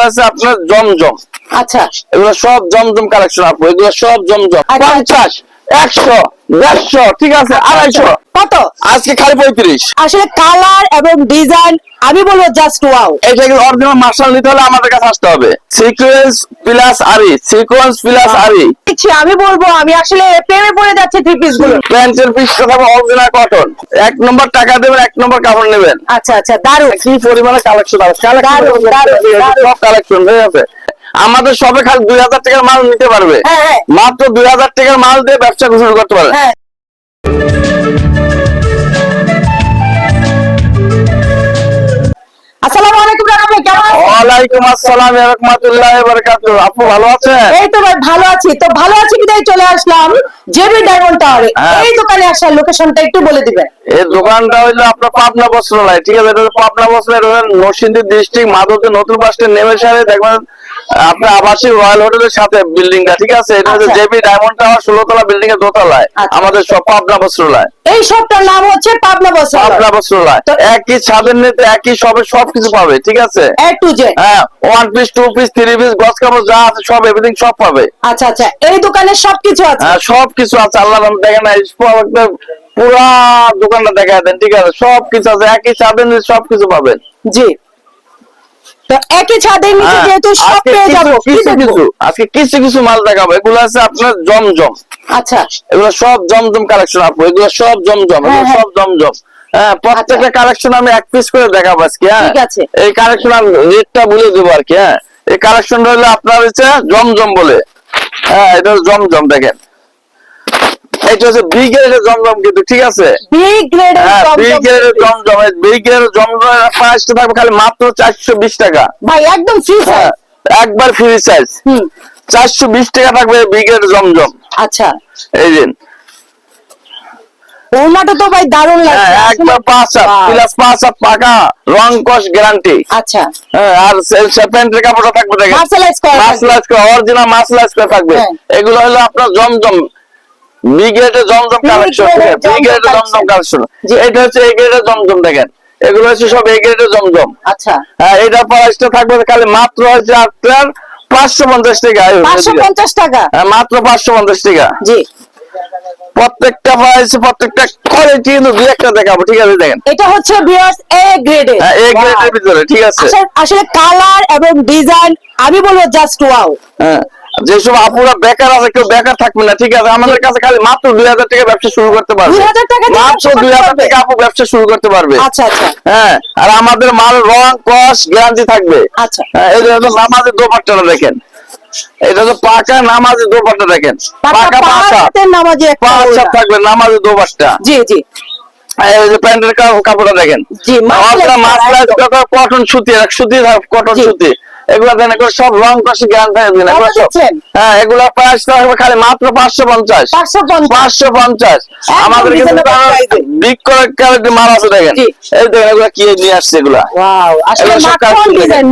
এগুলো আছে আপনার জমজম। আচ্ছা। এগুলো সব জমজম কালেকশন আপু এগুলো সব জমজম। আচ্ছা। পঞ্চাশ। একশো দেড়শো ঠিক আছে আড়াইশো। কত? আজকে খালি পঁয়ত্রিশ। আসলে কালার এবং ডিজাইন আমি বলব জাস্ট ওয়াও এটা কিন্তু অরিজিনাল মার্শাল নিতে হলে আমাদের কাছে আসতে হবে। সিকোয়েন্স প্লাস আরি সিকোয়েন্স প্লাস আরি আমি বলব আমি আসলে প্রেমে পড়ে যাচ্ছে থ্রি পিসগুলো। প্যান্টের পিসটা থাকবে অরিজিনাল কটন এক নম্বর টাকা দেবেন এক নম্বর কাপড় নেবেন। আচ্ছা আচ্ছা দারুণ। কি পরিমাণে কালেকশন আছে। সব কালেকশন হয়ে আছে আমাদের সবে খালি দুই হাজার টাকার মাল নিতে পারবে। হ্যাঁ হ্যাঁ। মাত্র দুই হাজার টাকার মাল দিয়ে ব্যবসা শুরু করতে পারবে। হ্যাঁ। ওয়ালাইকুম আসসালাম রহমতুল্লাহ আপু ভালো আছেন? এই তো ভাই ভালো আছি। তো ভালো আছি বিদায় চলে আসলাম জেবি ডায়মন্ড টাওয়ারে। এই দোকানে আসার লোকেশনটা একটু বলে দিবেন। এই দোকানটা হইল আপনার পাবনা বস্ত্রালয়। ঠিক আছে এটা হলো পাবনা বস্ত্রালয় নরসিংদী ডিস্ট্রিক্ট মাধবদী নতুন বাস স্ট্যান্ড নেমে সারে দেখবেন আপনার আবাসিক রয়্যাল হোটেলের সাথে বিল্ডিংটা ঠিক আছে? এটা হচ্ছে। জেবি ডায়মন্ড টাওয়ার ষোলো তলা বিল্ডিং এর দোতলায়। আচ্ছা। আমাদের সব পাবনা বস্ত্রালয়। এই শপটার নাম হচ্ছে পাবনা বস্ত্রালয়। পাবনা বস্ত্রালয়। একই ছাদের নিতে একই সবে সবকিছু পাবে ঠিক আছে? এ টু জেড হ্যাঁ one piece two piece three piece গস কাপড় যা আছে সব এভরিথিং সব পাবে। আচ্ছা আচ্ছা। এই দোকানে সবকিছু আছে? হ্যাঁ সব কিছু আছে। আল্লাহ দেখেন পুরা দোকানটা দেখা দেন ঠিক আছে? সবকিছু আছে একই ছাদের নিচে সব পাবেন। জি। তো একই ছাদের নিচে হ্যাঁ, যেহেতু সব পেয়ে যাব কিছু কিছু আজকে কিছু কিছু মাল দেখাবো এগুলো আছে আপনার জমজম। আচ্ছা। এগুলো সব জমজম কালেকশন আপু এগুলো সব জমজম হ্যাঁ, হ্যাঁ। সব জমজম। হ্যাঁ প্রত্যেকটা কালেকশন আমি এক পিস করে দেখাবো আজকে হ্যাঁ? ঠিক আছে। এই কালেকশন আমি রেটটা বলে দেবো আর কি হ্যাঁ? এই হলো আপনার হচ্ছে জমজম বলে। হ্যাঁ এটা জমজম দেখেন। এটা হচ্ছে বি গ্রেডের জমজম কিন্তু ঠিক আছে? বিগ গ্রেডের বি গ্রেডের জমজম বি গ্রেডের জমজমের প্রাইসটা থাকবে খালি মাত্র চারশো বিশ টাকা। ভাই একদম ফ্রি হ্যাঁ একবার ফ্রি সাইজ হুম। টাকা থাকবে বি গ্রেড জমজম। আচ্ছা। এই ওনাটা তো ভাই দারুণ লাগছে। পাঁচ প্লাস পাঁচ পাকা রং কস গ্যারান্টি আচ্ছা। হ্যাঁ আর প্যান্টের কাপড়টা থাকবে করা মাসলাইজ করে অরিজিনাল মাসলাইজ করে থাকবে। হ্যাঁ। এগুলো হলো আপনার জমজম। বি গ্রেডের জমজম কালেকশন জমজম কালেকশন এটা হচ্ছে এ গ্রেডের জমজম দেখেন। এগুলো হচ্ছে সব এ গ্রেডের জমজম। আচ্ছা। হ্যাঁ এটার প্রাইসটা থাকবে খালি মাত্র হচ্ছে আপনার পাঁচশো পঞ্চাশ টাকা। পাঁচশো পঞ্চাশ টাকা। হ্যাঁ, মাত্র পাঁচশো পঞ্চাশ টাকা। জি। প্রত্যেকটা প্রাইস প্রত্যেকটা কোয়ালিটি কিন্তু দুই একটা দেখাবো ঠিক আছে দেখেন। এটা হচ্ছে বিয়ার্স এ গ্রেডে এ গ্রেডের ভিতরে ঠিক আছে। আসলে কালার এবং ডিজাইন আমি বলব জাস্ট ওয়াও হ্যাঁ যেসব আপুরা বেকার আছে কেউ বেকার থাকবে না ঠিক আছে? আমাদের কাছে খালি মাত্র দুই হাজার টাকা ব্যবসা শুরু করতে পারবে। 2000 টাকা দিয়ে মাত্র দুই হাজার টাকা আপু ব্যবসা শুরু করতে পারবে। আচ্ছা আচ্ছা। হ্যাঁ আর আমাদের মাল রং কস গ্যারান্টি থাকবে। আচ্ছা। হ্যাঁ এই নামাজের দোপাট্টাটা দেখেন। এটা তো পাকা নামাজের দোপাট্টা দেখেন। পাকা পাকা নামাজি থাকবে নামাজের দোপাট্টা। জি জি। প্যান্টের কাপড়টা দেখেন। জি, কটন সুতি কটন সুতি। এগুলা দেন এগুলো সব রং কষে জ্ঞান থাকে দিন এগুলো সব হ্যাঁ এগুলা প্রাইস খালি মাত্র পাঁচশো পঞ্চাশ। পাঁচশো পঞ্চাশ। আমাদের কিন্তু। বিগ করে মাল আছে দেখেন। এই দেখেন এগুলা কি নিয়ে আসছে এগুলা। আসলে এগুলো সব ডিজাইন দেখেন।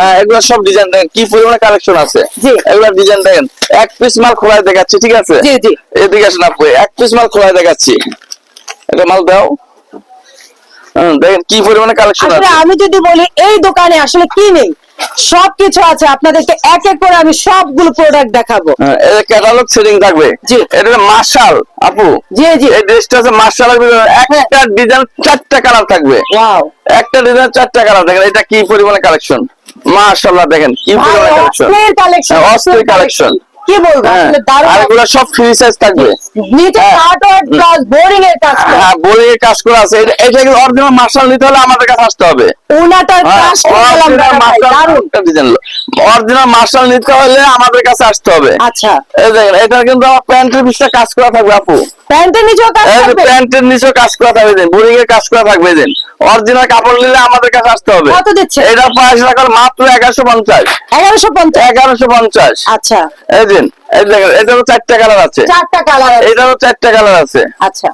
হ্যাঁ এগুলো সব ডিজাইন দেখেন। কি পরিমাণে কালেকশন আছে। এগুলা ডিজাইন দেখেন। এক পিস মাল খোলায় দেখাচ্ছি ঠিক আছে? এদিকে আসেন আপু এক পিস মাল খোলায় দেখাচ্ছি। এটা মাল দাও। দেখেন কি পরিমাণে কালেকশন আছে। আমি যদি বলি এই দোকানে আসলে কি নেই? সবকিছু আছে আপনাদেরকে এক এক করে আমি সবগুলো প্রোডাক্ট দেখাবো। ক্যাটালগ সেটিং থাকবে। জি। এটা মার্শাল আপু। জি জি। এই ড্রেসটা আছে মার্শালের ভিতরে। একটা ডিজাইন চারটা কালার থাকবে। ওয়াও একটা ডিজাইন চারটা কালার দেখেন এটা কি পরিমাণে কালেকশন মার্শাল্লাহ দেখেন কি পরিমাণে কালেকশন কালেকশন হ্যাঁ, collection। কি বলব? হ্যাঁ আসলে দারুণ এগুলো সব ফ্রি সাইজ থাকবে। নিচে হ্যাঁ। কার্টওয়ার্ড কাজ বোরিং এর কাজ করা। বোরিং এর কাজ করা আছে। এটা- কি কিন্তু অরিজিনাল মার্শাল নিতে হলে আমাদের কাছে আসতে হবে। ওনাটার হ্যাঁ, কাজ করলাম দারুণ। অরিজিনাল মার্শাল নিতে হলে আমাদের কাছে আসতে হবে। আচ্ছা। এই দেখেন এটা কিন্তু আমার প্যান্টের পিসটা কাজ করা থাকবে আপু। প্যান্টের নিচেও কাজ এই প্যান্টের নিচেও কাজ করা থাকবে বোরিং এর কাজ করা থাকবে দিন অরিজিনাল কাপড় নিলে আমাদের কাছে আসতে হবে। কত দিচ্ছে? এটা প্রাইস রাখার মাত্র এগারোশো পঞ্চাশ। এগারোশো পঞ্চাশ? এগারোশো পঞ্চাশ। আচ্ছা। এই দিন এই দেখেন এটারও চারটা কালার আছে। চারটা কালার। এটারও চারটা কালার আছে। আচ্ছা।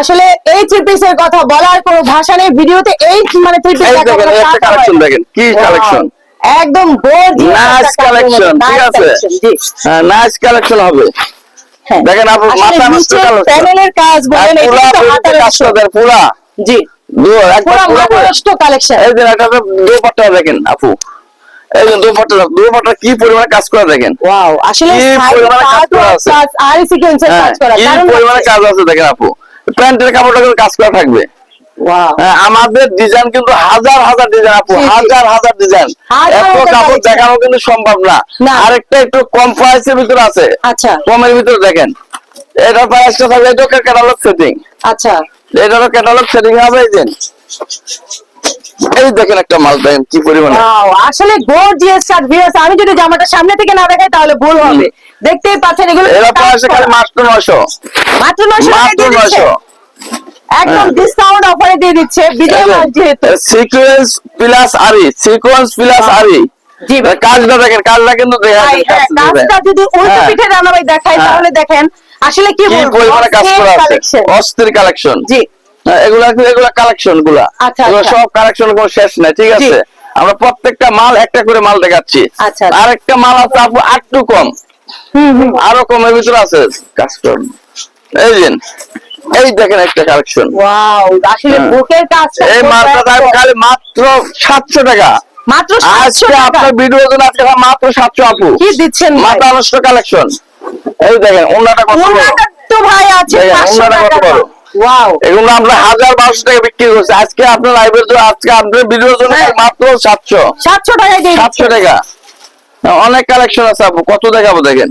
আসলে এই থ্রি পিসের কথা বলার কোনো ভাষা নেই। ভিডিওতে এই মানে থ্রি পিস এই দেখেন একটা কালেকশন দেখেন কি কালেকশন একদম একটা কালেকশন ঠিক আছে? হ্যাঁ নাইস কালেকশন হবে। হ্যাঁ। দেখেন আপনার মাথা নষ্ট প্যানেলের কাজ বলেন এটা পুরা কিন্তু হাতের কাজ কাজ পুরা। জি। পুরা করে। মহারাষ্ট্র কালেকশন এই যে একটা দুপাট্টা দেখেন আপু। এই যে দুপাট্টা দুপাট্টা কি পরিমাণে কাজ করে দেখেন? ওয়াও আসলে কাজ আছে। আর সিকোয়েন্সের হ্যাঁ, কাজ করা। কি পরিমাণে কাজ আছে দেখেন আপু। প্যান্টের কাপড়টা কাজ করা থাকবে। হ্যাঁ, আমাদের ডিজাইন কিন্তু হাজার হাজার ডিজাইন আপু। হাজার হাজার ডিজাইন এত কাপড় দেখানো কিন্তু সম্ভব না। আরেকটা একটু কম প্রাইসের ভিতরে আছে। আচ্ছা। কমের ভিতরে দেখেন। এটার প্রাইসটা থাকবে এটা ক্যাটালগ সেটিং আচ্ছা। এটারও ক্যাটালগ সেটিং হবে এই যে এই দেখেন একটা মাল দেখেন কি পরিমাণে। আসলে গর্জিয়াস কাজ ভিউয়ার্স আমি যদি জামাটা সামনে থেকে না দেখাই তাহলে ভুল হবে। দেখতেই পাচ্ছেন এগুলো এরা প্রাইস খালি মাত্র নশো মাত্র 900 মাত্র দিয়ে দিচ্ছে? নশো একদম হ্যাঁ। ডিসকাউন্ট অফারে দিয়ে দিচ্ছে বিজয় মাস যেহেতু। সিকোয়েন্স প্লাস আরি সিকোয়েন্স প্লাস আরি। কাজটা দেখেন কাজটা কিন্তু হ্যাঁ, কাজটা যদি উল্টো হ্যাঁ। পিঠে রান্না ভাই দেখাই হ্যাঁ। তাহলে দেখেন আসলে কি বলব অস্থির কালেকশন জি। এগুলা এগুলা কালেকশনগুলা। আচ্ছা, আচ্ছা। সব কালেকশন কোনো শেষ নাই ঠিক আছে? আমরা প্রত্যেকটা মাল একটা করে মাল দেখাচ্ছি। আচ্ছা, আচ্ছা। আরেকটা মাল আছে আপু আটটু কম। আরও কমের ভিতরে আছে। করুন এই দিন এই দেখেন একটা কালেকশন ওয়াও আসলে হ্যাঁ। বুকের কাজটা এই খুব মালটা দাম খালি মাত্র সাতশো টাকা। মাত্র 700 আজকে টাকা। আপনার জন্য আজকে মাত্র সাতশো আপু। কি দিচ্ছেন ভাই? মাথা নষ্ট কালেকশন এই দেখেন অন্যটা কত বড়। ওনাটা তো ভাই আছে 500 টাকা। বড়। ওয়াও এগুলো আমরা হাজার বারোশো টাকা বিক্রি করছি। আজকে আপনার লাইভের জন্য আজকে আপনার ভিডিওর জন্য হ্যাঁ। মাত্র সাতশো। 700 টাকায় দিয়ে সাতশো টাকা। অনেক কালেকশন আছে আপু। কত দেখাবো দেখেন।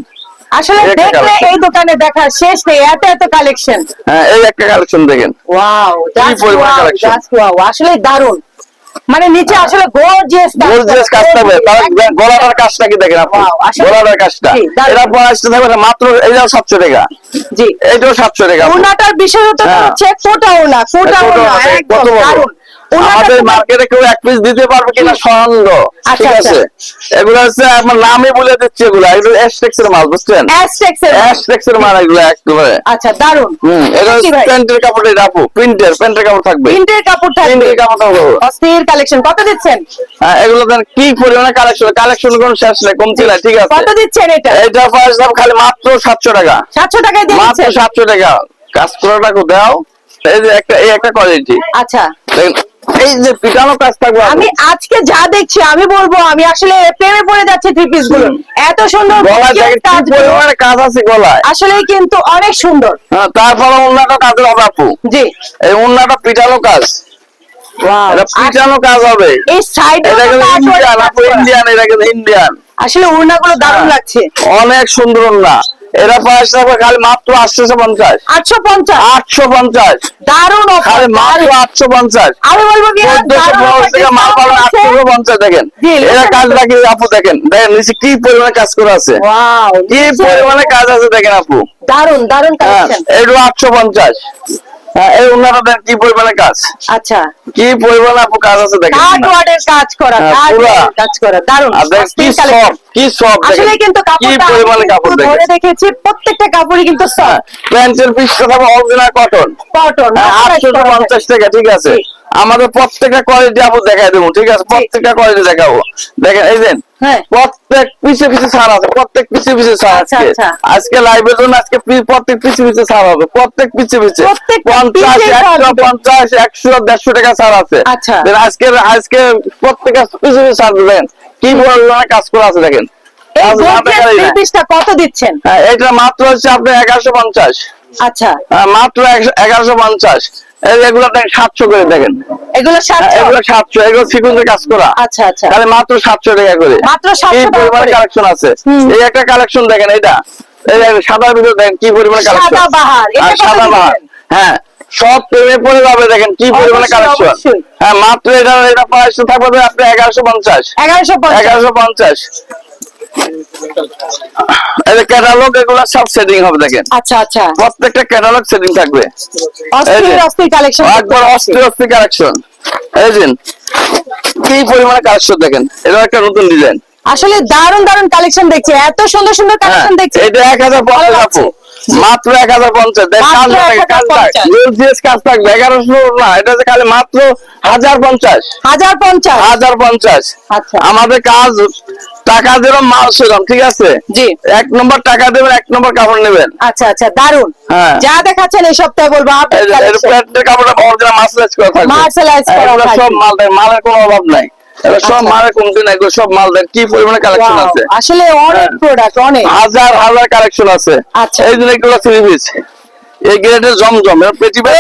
আসলে দেখলে এই দোকানে দেখা শেষ নেই এত এত কালেকশন হ্যাঁ এই একটা কালেকশন দেখেন। Wow just? জাস্ট আসলে দারুণ মানে নিচে আসলে গর্জিয়াস গোলজেস কাজ থাকবে তার গলাটার কাজটা কি দেখেন আপু Wow, আসলে- গলাটার কাজটা। এটা প্রাইসটা থাকবে মাত্র এইটাও সাতশো টাকা। জি। এইটাও সাতশো টাকা। আপু। ওনাটার বিশেষত হ্যাঁ। হচ্ছে কোটা ওনা কোটা কত ওনা একদম দারুণ আমাদের মার্কেটে কেউ এক পিস দিতে পারবে কিনা সন্দেহ আচ্ছা, ঠিক আচ্ছা। আছে? এগুলো হচ্ছে আমার নামই বলে দিচ্ছি এগুলো। এগুলো এসটেক্স এর মাল বুঝছেন? Aztecs এর মাল। এগুলো একেবারে আচ্ছা দারুণ হুম এটা কি প্যান্টের কাপড় এটা আপু প্রিন্টের প্যান্টের কাপড় থাকবে। প্রিন্টের কাপড় থাকবে। প্রিন্টের কাপড় থাকবে। অস্থির কালেকশন কত দিচ্ছেন? হ্যাঁ এগুলো দেন কি পরিমাণে কালেকশন কালেকশন কোন শেষ নেই কমতি নাই ঠিক আছে। কত দিচ্ছেন এটা? এটা দাম খালি মাত্র সাতশো টাকা। সাতশো টাকায় দিয়ে মাত্র দিচ্ছেন? সাতশো টাকা। কাজ করাটা দাও। এই যে একটা এই একটা কোয়ালিটি আচ্ছা। এই যে পিটানো কাজ থাকবে আমি আজকে যা দেখছি আমি বলব আমি আসলে প্রেমে পড়ে যাচ্ছে থ্রি পিসগুলো। এত সুন্দর কাজ আছে গলায়। আসলে কিন্তু অনেক সুন্দর। হ্যাঁ তারপরে কাজের হবে আপু। জি। এই পিটানো কাজ. পিটানো কাজ হবে। এই সাইডে ইন্ডিয়ান ইন্ডিয়ান এটা কিন্তু ইন্ডিয়ান আসলে দারুণ হ্যাঁ। লাগছে। অনেক সুন্দর না এরা পাঁচ টাকা খালি মাত্র আটশো পঞ্চাশ। আটশো পঞ্চাশ? আটশো পঞ্চাশ। দারুণ offer, খালি মাত্র আটশো পঞ্চাশ। আমি বলব টাকা মাল পাবেন আটশো পঞ্চাশ দেখেন। এরা কাজ রাখি আপু দেখেন। দেখেন নিচে কি পরিমাণে কাজ করা আছে। কি পরিমাণে কাজ আছে দেখেন আপু। দারুণ দারুণ এগুলো আটশো পঞ্চাশ। হ্যাঁ এই কি পরিমাণে কাজ? আচ্ছা। কি পরিমাণে আপু কাজ আছে দেখেন কার্ড ওয়ার্ডের কাজ করা হ্যাঁ, কাজ করা দারুণ। কি সব কি সব আসলে কিন্তু কি পরিমাণে কাপড় ধরে দেখেছি প্রত্যেকটা কাপড়ই কিন্তু হ্যাঁ, সফট প্যান্টের পিসটা থাকবে অরিজিনাল কটন কটন আটশো পঞ্চাশ টাকা ঠিক আছে। আমাদের প্রত্যেকটা কোয়ালিটি আপু দেখাই দেবো ঠিক আছে প্রত্যেকটা কোয়ালিটি দেখাবো দেখেন এই হ্যাঁ প্রত্যেক পিছে পিছে ছাড় আছে প্রত্যেক পিছে পিছে ছাড় আচ্ছা, আজকে আচ্ছা। আজকে লাইভের জন্য আজকে প্রত্যেক পিছে পিছে ছাড় হবে প্রত্যেক পিছে পিছে পঞ্চাশ একশো পঞ্চাশ একশো দেড়শো টাকা ছাড় আছে আচ্ছা। আজকে আজকে প্রত্যেকটা পিছে পিছে ছাড় দেবেন কি পরিমাণে কাজ করে আছে দেখেন কত দিচ্ছেন হ্যাঁ, এটা মাত্র হচ্ছে আপনি এগারোশো পঞ্চাশ আচ্ছা মাত্র এগারোশো পঞ্চাশ এগুলো দেখেন সাতশো করে দেখেন। এগুলো হ্যাঁ, এগুলো সাতশো এগুলো সিকুন্সের কাজ করা। আচ্ছা আচ্ছা। তাহলে মাত্র সাতশো টাকা করে। মাত্র 700 টাকা কালেকশন আছে? এই একটা কালেকশন দেখেন এটা সাদার ভিতরে দেখেন কি পরিমাণে কালেকশন সাদাবাহার, এটা সাদা বাহার। হ্যাঁ সব প্রেমে পড়ে যাবে দেখেন কি পরিমাণে কালেকশন অবশ্যই। হ্যাঁ মাত্র এটা এটা প্রাইস থাকবে আপনি এগারোশো পঞ্চাশ। এগারোশো পঞ্চাশ। এগারোশো পঞ্চাশ। এই ক্যাটালগ এগুলো সব সেটিং হবে দেখেন। আচ্ছা আচ্ছা। প্রত্যেকটা ক্যাটালগ সেটিং থাকবে। অস্থির অস্থির কালেকশন একবার অস্থির অস্থির কালেকশন এই দিন কি পরিমাণে কালেকশন দেখেন? এটা একটা নতুন ডিজাইন আসলে দারুণ দারুণ কালেকশন দেখছি এত সুন্দর সুন্দর হ্যাঁ কালেকশন দেখছি। এটা এক হাজার মাত্র এক হাজার পঞ্চাশ। কাজ থাকবে, কাজ 1050 থাকবে। Gorgeous কাজ থাকবে এগারোশো না এটা খালি মাত্র হাজার পঞ্চাশ। হাজার পঞ্চাশ। হাজার পঞ্চাশ। আচ্ছা। আমাদের কাজ টাকা দেবেন মাল সেরকম ঠিক আছে? জি। এক নম্বর টাকা দেবেন এক নম্বর কাপড় নেবেন। আচ্ছা আচ্ছা দারুণ হ্যাঁ। যা দেখাচ্ছেন এই সপ্তাহে বলব আপনার কাপড়টা অরিজিনাল মাসলাইজ করা থাকবে। করা সব মাল মালের কোনো অভাব নাই। সব আচ্ছা। মালের কমতি নাই সব মাল কি পরিমাণে কালেকশন আছে? আসলে অনেক হ্যাঁ। প্রোডাক্ট অনেক। হাজার হাজার কালেকশন আছে। আচ্ছা। এই জন্য এগুলো থ্রি পিস এই গ্রেডের জমজম এর পেটি বাই।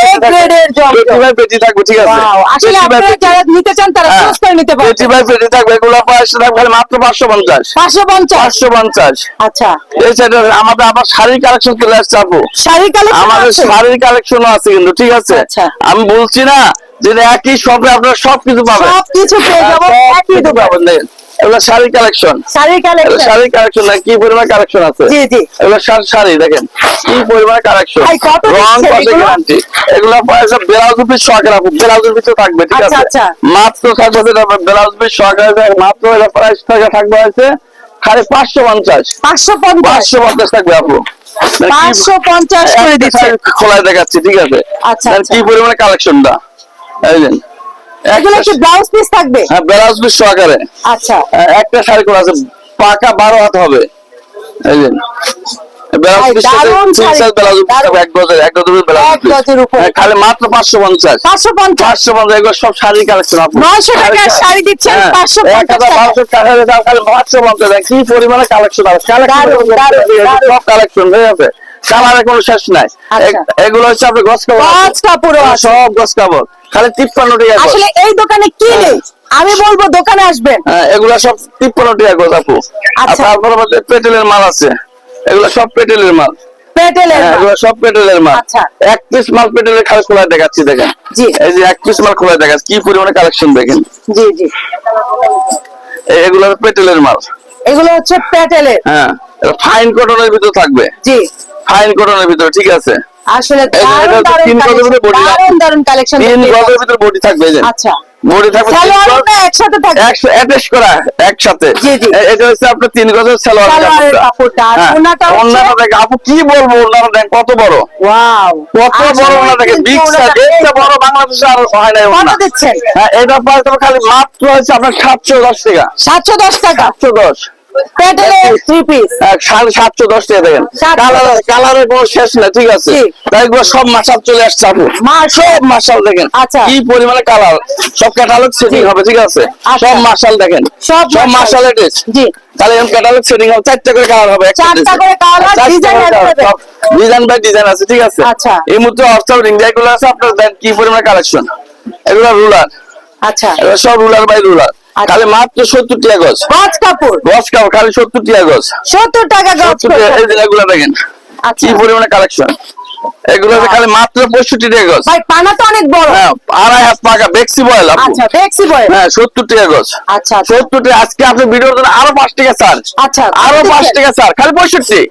পেটি পেটি থাকবে ঠিক আছে। আসলে আপনারা যারা নিতে চান তারা হ্যাঁ, চুজ করে নিতে পেটি পারবেন বাই পেটি থাকবে এগুলো পয়সা থাকবে মাত্র পাঁচশো পঞ্চাশ। পাঁচশো পঞ্চাশ? পাঁচশো পঞ্চাশ। আচ্ছা। এই সাইডে আমাদের আবার শাড়ির কালেকশন চলে আসছে আপু। কালেকশন আমাদের শাড়ির কালেকশনও আছে কিন্তু ঠিক আছে। আচ্ছা। আমি বলছি না একই শপে আপনারা সবকিছু পাবেন সবকিছু পেয়ে একই দোকানে। এগুলো কালেকশন। শাড়ি কালেকশন। কালেকশন না কি পরিমাণ কালেকশন আছে? জি জি। এগুলো শাড়ি শাড়ি দেখেন কি পরিমাণ কালেকশন। রং পাশে গ্যারান্টি এগুলো? পয়সা ব্লাউজ পিস সহকারে থাকবে ঠিক আচ্ছা, আছে? আচ্ছা। মাত্র থাকবে যেটা ব্লাউজ পিস সহকারে মাত্র এটা প্রাইস থাকে থাকবে খালি পাঁচশো পঞ্চাশ। পাঁচশো পঞ্চাশ। পাঁচশো পঞ্চাশ থাকবে আপু। পাঁচশো পঞ্চাশ করে দিচ্ছে। খোলায় দেখাচ্ছি ঠিক আছে? আচ্ছা, আচ্ছা। কি পরিমাণে কালেকশনটা? যে। এগুলো কি ব্লাউজ পিস থাকবে? হ্যাঁ ব্লাউজ পিস সহকারে। আচ্ছা। হ্যাঁ, একটা শাড়ি করা আছে পাকা বারো হাত হবে। হ্যাঁ, খালি মাত্র পাঁচশো পঞ্চাশ। পাঁচশো পঞ্চাশ। পাঁচশো পঞ্চাশ এগুলো সব শাড়ি কালেকশন আপু। নয়শো টাকার শাড়ি দিচ্ছেন হ্যাঁ, পাঁচশো খালি পঞ্চাশ। কি পরিমাণে কালেকশন আছে। সব কালেকশন ঠিক আছে কালারের কোনো শেষ নাই। আচ্ছা। এগুলো হচ্ছে আপনার গছ কাপড় গজ সব গছ কাপড়। খালি তিপ্পান্ন টাকা আসলে এই দোকানে কি হ্যাঁ। নেই আমি বলব দোকানে আসবেন। হ্যাঁ এগুলো সব তিপ্পান্ন টাকা গজ আপু আচ্ছা। আমাদের মাল আছে। এগুলো সব পেটেলের মাল। পেটেলের হ্যাঁ, সব পেটেলের মাল। এক পিস মাল পেটেলের খালি খোলায় দেখাচ্ছি দেখেন। জি। এই যে এক পিস মাল খোলায় দেখাচ্ছি কি পরিমাণে কালেকশন দেখেন। জি জি। এগুলো পেটেলের মাল। এগুলো হচ্ছে হ্যাঁ ফাইন কটনের ভিতর থাকবে। জি। ফাইন কটনের ভিতর ঠিক আছে। আসলে দারুণ কালেকশন তিন গজের ভিতরে বডি থাকবে এই আচ্ছা। বডি থাকবে সালোয়ারটা একসাথে থাকবে? অ্যাটাচ করা একসাথে। জি জি। এটা হচ্ছে আপনার তিন গজের সালোয়ার কাপড়টা। আর হ্যাঁ, ওনাটা ওনাটা দেখ আপু কি বলব ওনাটা দেখ কত বড়। ওয়াও। কত বড় ওনাটা বিগ সাইজ এটা বড় বাংলাদেশে আর হয় না ওনা কত দিচ্ছেন? হ্যাঁ এটা খালি মাত্র হচ্ছে আপনার 710 টাকা। 710 টাকা? 710 সাতশো দশ টাকা দেখেন। কালারের কোনো শেষ ঠিক আছে? সব চলে আসছে সব দেখেন। কি পরিমাণে কালার সব সেটিং হবে ঠিক আছে? সব দেখেন। সব তাহলে সেটিং হবে চারটা করে কালার হবে চারটা করে কালার ডিজাইন বাই ডিজাইন আছে। ঠিক আছে? আচ্ছা। রিং আছে কি পরিমাণে কালেকশন এগুলো রুলার আচ্ছা। সব রুলার বাই রুলার খালি মাত্র সত্তর টাকা গজ। গজ কাপড়? গজ কাপড় খালি সত্তর টাকা গজ। সত্তর টাকা গজ এই দেখেন। আচ্ছা। কি পরিমাণে কালেকশন এগুলো যে খালি মাত্র পঁয়ষট্টি টাকা গজ। ভাই পানা তো অনেক বড়। হ্যাঁ আড়াই হাত পাকা বেক্সি বয়েল আচ্ছা হ্যাঁ সত্তর টাকা গজ। আচ্ছা আচ্ছা। সত্তর টাকা আজকে আপনি ভিডিওর জন্য আরও পাঁচ টাকা চার্জ। আচ্ছা আরও পাঁচ টাকা চার্জ খালি পঁয়ষট্টি।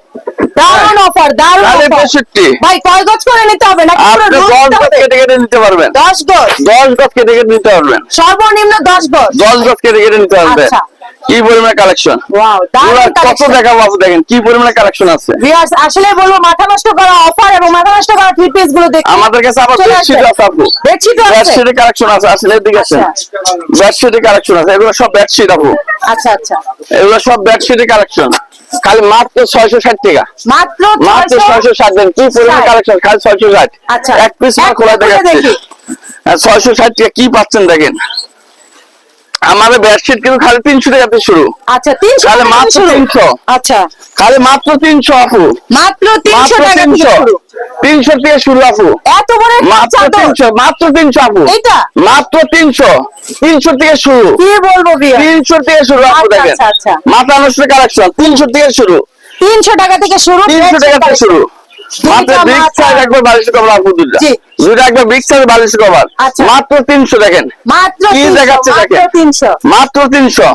দারুণ অফার দারুণ অফার পঁয়ষট্টি। ভাই কয় গজ করে নিতে হবে? আপনি গজ কেটে কেটে নিতে পারবেন। দশ গজ? দশ গজ কেটে কেটে নিতে পারবেন। সর্বনিম্ন দশ গজ। দশ গজ কেটে কেটে নিতে পারবেন। আচ্ছা। কি পরিমাণে কালেকশন কত দেখাবো আপু দেখেন কি পরিমাণে কালেকশন আছে? ভিউয়ার্স আসলে বলব মাথা নষ্ট করা অফার এবং মাথা নষ্ট করা থ্রি পিসগুলো দেখি আমাদের কাছে আবার বেডশিট আছে আপু। বেডশিটও আছে? বেডশিটের কালেকশন আছে আসলে এদিকে আসেন। আচ্ছা। বেডশিটের কালেকশন আছে এগুলো সব বেডশিট আপু। আচ্ছা আচ্ছা। এগুলো সব বেডশিটের কালেকশন খালি মাত্র ছয়শো ষাট টাকা। মাত্র মাত্র ছয়শো ষাট দেন। কি পরিমাণ কালেকশন খালি ছয়শো ষাট। আচ্ছা। এক পিস খোলা দেখাচ্ছে দেখি। ছয়শো ষাট টাকা কি পাচ্ছেন দেখেন। আমাদের বেডশিট কিন্তু খালি তিনশো টাকাতে শুরু। আচ্ছা তিনশো টাকা মাত্র থেকে। 300 আচ্ছা। খালি মাত্র তিনশো আপু। মাত্র তিনশো টাকা থেকে তিনশো। শুরু। তিনশো থেকে শুরু আপু। এত বড় মাত্র তিনশো মাত্র তিনশো আপু। এটা মাত্র তিনশো। তিনশো থেকে শুরু। কি বলব তিনশো থেকে শুরু আপু আচ্ছা, দেখেন। মাথা নষ্ট কালেকশন তিনশো থেকে শুরু। তিনশো টাকা থেকে শুরু তিনশো টাকা থেকে শুরু। মাত্র আচ্ছা। মাত্র তিনশো দেখেন। কি দেখাচ্ছে দেখেন? মাত্র তিনশো।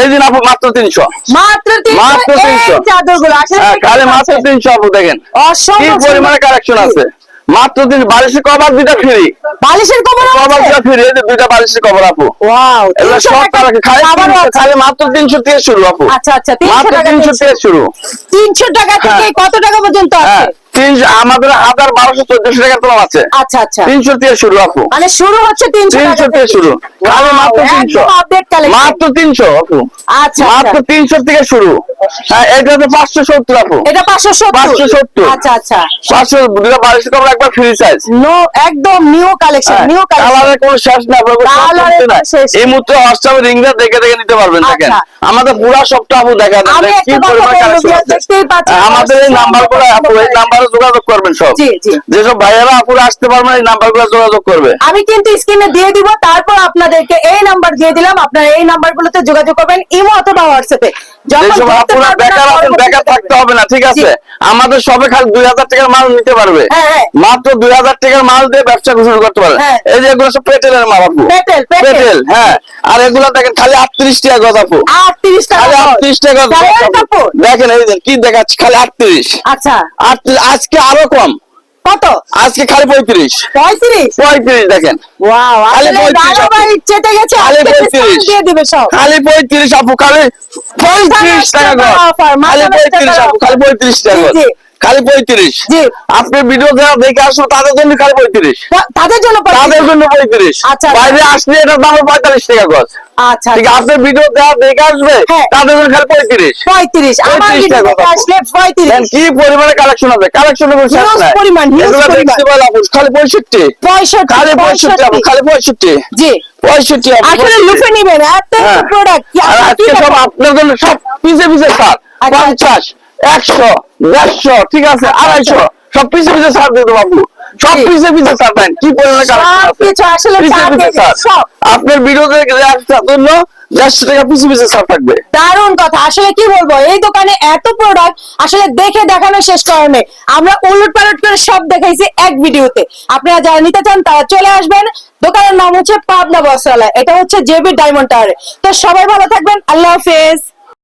এই দিন আপু মাত্র তিনশো। মাত্র মাত্র তিনশো। এই 300 চাদরগুলো আসলে হ্যাঁ মাত্র তিনশো আপু দেখেন। কি পরিমাণে কালেকশন আছে। মাত্র দিন বালিশের কভার দুইটা ফ্রি। বালিশের কভার কভার দুইটা ফ্রি এই দুইটা বালিশের কভার আপু। ওয়াও এগুলো সব টাকা কালেকশন খালি 300 খালি মাত্র তিনশো থেকে শুরু আপু। আচ্ছা আচ্ছা তিনশো মাত্র টাকা তিনশো তিনশো থেকে শুরু। তিনশো টাকা থেকে হ্যাঁ। কত টাকা পর্যন্ত হ্যাঁ আছে? তিনশো আমাদের হাজার বারোশো চোদ্দশো টাকা কম আছে। আচ্ছা আচ্ছা। তিনশো শুরু আপু। মানে শুরু হচ্ছে তিনশো শুরু। মাত্র তিনশো। মাত্র তিনশো আপু। আচ্ছা মাত্র আচ্ছা তিনশো থেকে শুরু। হ্যাঁ এটা হচ্ছে পাঁচশো সত্তর আপু। এটা পাঁচশো সত্তর। আচ্ছা আচ্ছা। পাঁচশো দুটা বারোশো কম একবার ফ্রি সাইজ নো একদম নিউ কালেকশন নিউ কালারের কোনো শেষ না আপনার কোনো Colour এর শেষ নাই। কোনো শেষ নেই। এই মুহূর্তে হোয়াটসঅ্যাপে রিংটা দেখে দেখে নিতে পারবেন দেখেন। আমাদের পুরো সবটা আপু দেখা দেন কি পরিমাণ কালেকশন দেখতেই পাচ্ছেন, হ্যাঁ, আমাদের এই সব নাম্বারগুলো আপু এই নাম্বারে যোগাযোগ করবেন সব। যেসব ভাইয়েরা আপুরা আসতে পারবেন এই নাম্বারগুলো যোগাযোগ করবে আমি কিন্তু স্ক্রিনে দিয়ে দিব তারপর আপনাদেরকে নাম্বার দিয়ে দিলাম। আপনারা এই নাম্বারগুলোতে যোগাযোগ করবেন ইমো অথবা হোয়াটসঅ্যাপে আমাদের সবে খালি দুই হাজার টাকার মাল নিতে পারবে। হ্যাঁ, হ্যাঁ। মাত্র দুই হাজার টাকার মাল দিয়ে ব্যবসা শুরু করতে পারবে। হ্যাঁ। এই যে এগুলো সব পেটেলের মাল আপু। পেটেল, হ্যাঁ। আর এগুলো দেখেন খালি আটত্রিশ টাকা গজ আপু। আটত্রিশ টাকা খালি। আটত্রিশ দেখেন এই কি দেখাচ্ছি খালি আটত্রিশ। আচ্ছা। আজকে আরও কম। কত? আজকে খালি পঁয়ত্রিশ। পঁয়ত্রিশ? পঁয়ত্রিশ দেখেন। খালি আসলে 35 দাদা গেছে খালি আজকে 35 discount সব। খালি পঁয়ত্রিশ আপু খালি পঁয়ত্রিশ টাকা খালি পঁয়ত্রিশ আপু খালি পঁয়ত্রিশ টাকা। খালি পঁয়ত্রিশ। আপনি ভিডিও দেখে আসলো তাদের জন্য খালি পঁয়ত্রিশ। তাদের জন্য তাদের জন্য পঁয়ত্রিশ। আচ্ছা, বাইরে আসলে এটার দাম পঁয়তাল্লিশ টাকা গজ। আচ্ছা আছে আপনার ভিডিও দেখে আসবে হ্যাঁ। তাদের জন্য খালি পঁয়ত্রিশ। পঁয়ত্রিশ। আমার 35 ভিডিওতে টাকা। আসলে পঁয়ত্রিশ। কি পরিমাণে কালেকশন কালেকশন খালি পঁয়ষট্টি। পঁয়ষট্টি খালি পঁয়ষট্টি খালি পঁয়ষট্টি। জি। পঁয়ষট্টি আপু, আসলে 65 লুফে নিবেন এত হ্যাঁ। প্রোডাক্ট আজকে সব? আপনার জন্য সব পিছে পিছে ছাড় আচ্ছা। পঞ্চাশ একশো। দেড়শো ঠিক আছে আড়াইশো। সব পিছে পিছে ছাড় দিয়ে দেবো আপু। সব। পিছে পিছে ছাড় দেন কি পরিমাণে। সব। আপনার ভিডিওতে জন্য দেড়শো টাকা পিছে পিছে ছাড় থাকবে। দারুণ কথা। আসলে কি বলব এই দোকানে এত প্রোডাক্ট আসলে দেখে দেখানো শেষ নেই। আমরা উলট পালট করে সব দেখাইছি এক ভিডিওতে। আপনারা যারা নিতে চান তারা চলে আসবেন। দোকানের নাম হচ্ছে পাবনা বস্ত্রালয়। এটা হচ্ছে জেবি ডায়মন্ড টাওয়ারে। তো সবাই ভালো থাকবেন। আল্লাহ হাফেজ।